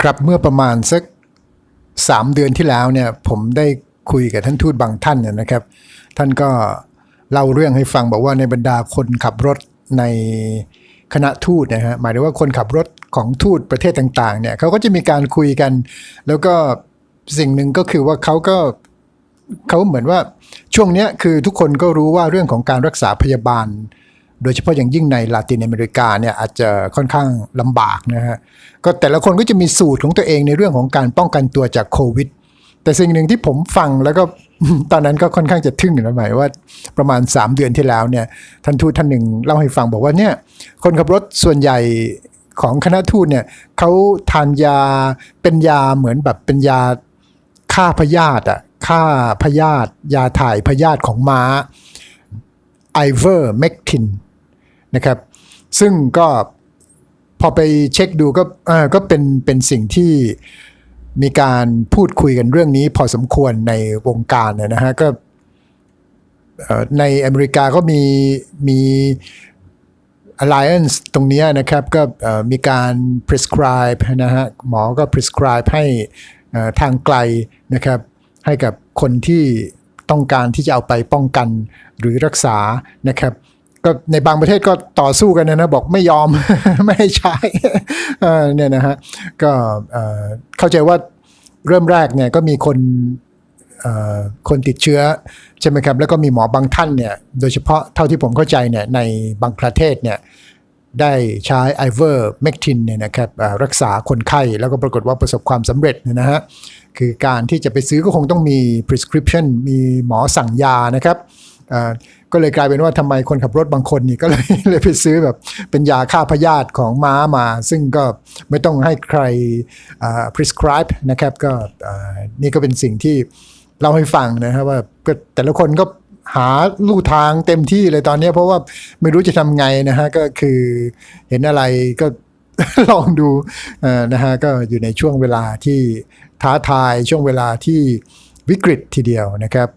ครับเมื่อประมาณสักสามเดือนที่แล้วเนี่ยผมได้คุยกับท่านทูตบางท่านเนี่ยนะครับ ท่านก็เล่าเรื่องให้ฟังบอกว่าในบรรดาคนขับรถในคณะทูตนะฮะหมายถึงว่าคนขับรถของทูตประเทศต่างๆเนี่ยเขาก็จะมีการคุยกัน แล้วก็สิ่งหนึ่งก็คือว่าเขาก็เขาเหมือนว่าช่วงเนี้ยคือทุกคนก็รู้ว่าเรื่องของการรักษาพยาบาล โดยเฉพาะอย่างยิ่งในลาตินอเมริกาเนี่ยอาจจะค่อนข้างลำบากนะฮะก็แต่ละคนก็จะมีสูตรของตัวเองในเรื่องของการป้องกันตัวจากโควิด แต่สิ่งหนึ่งที่ผมฟังแล้วก็ตอนนั้นก็ค่อนข้างจะทึ่งนะหมายว่าประมาณ 3 เดือนที่แล้วเนี่ยท่านทูตท่านหนึ่งเล่าให้ฟังบอกว่าเนี่ยคนขับรถส่วนใหญ่ของคณะทูตเนี่ยเขาทานยาเป็นยาเหมือนแบบเป็นยาฆ่าพยาธิอะฆ่าพยาธิยาถ่ายพยาธิของม้าไอเวอร์เมกทิน นะครับ ซึ่งก็พอไปเช็คดูก็เออก็เป็นเป็นสิ่งที่มีการพูดคุยกันเรื่องนี้ พอสมควรในวงการนะฮะก็ในอเมริกาก็มีมี Alliance ตรงนี้นะครับก็มีการ prescribe นะฮะหมอก็ prescribe ให้ทางไกลนะครับให้กับคนที่ต้องการที่จะเอาไปป้องกันหรือรักษานะครับ ก็ในบางประเทศก็ต่อสู้กันนะนะบอกไม่ยอม ไม่ให้ใช้เนี่ยนะฮะก็เข้าใจว่าเริ่มแรกเนี่ยก็มีคนคนติดเชื้อใช่ไหมครับแล้วก็มีหมอบางท่านเนี่ยโดยเฉพาะเท่าที่ผมเข้าใจเนี่ยในบางประเทศเนี่ยได้ใช้ไอเวอร์เมกทินเนี่ยนะครับรักษาคนไข้แล้วก็ปรากฏว่าประสบความสำเร็จนะฮะคือการที่จะไปซื้อก็คงต้องมี prescription มีหมอสั่งยานะครับ ก็เลยกลายเป็นว่าทำไมคนขับรถบางคนนี่ก็เลยเลยไปซื้อแบบเป็นยาฆ่าพยาธิของม้ามา ซึ่งก็ไม่ต้องให้ใครอ prescribe นะครับก็นี่ก็เป็นสิ่งที่เล่าให้ฟังนะครับว่าแต่ละคนก็หาลู่ทางเต็มที่เลยตอนนี้เพราะว่าไม่รู้จะทำไงนะฮะก็คือเห็นอะไรก็ลองดูนะฮะก็อยู่ในช่วงเวลาที่ท้าทายช่วงเวลาที่วิกฤตทีเดียวนะครับ